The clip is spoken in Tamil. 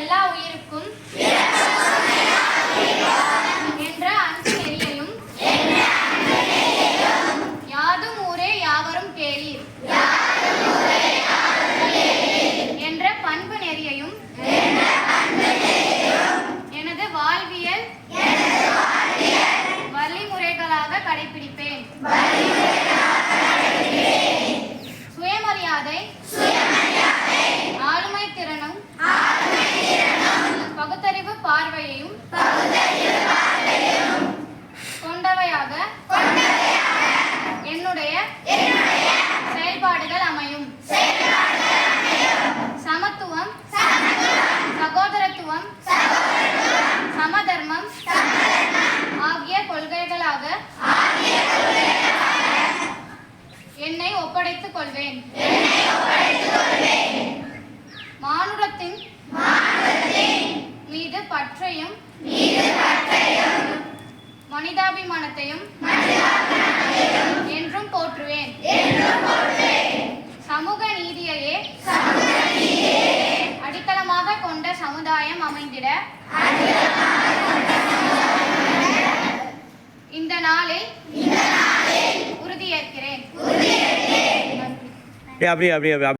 எல்லா உயிருக்கும் என்ற அன்பு நெறியையும் யாதும் ஊரே யாவரும் கேளீர் என்ற பண்பு நெறியையும் எனது வாழ்வியல் வழிமுறைகளாக கடைபிடிப்பேன். சுயமரியாதை ஆளுமை திறனும் பார்வையையும் கொண்டவையாக என்னுடைய செயல்பாடுகள் அமையும். சமத்துவம் சகோதரத்துவம் சமதர்மம் ஆகிய கொள்கைகளாக என்னை ஒப்படைத்துக் கொள்வேன். மனிதாபிமானத்தையும் என்றும் போற்றுவேன். சமூக நீதியையே அடித்தளமாக கொண்ட சமுதாயம் அமைந்திட இந்த நாளில் உறுதியேற்கிறேன். அப்படியே அப்படியே.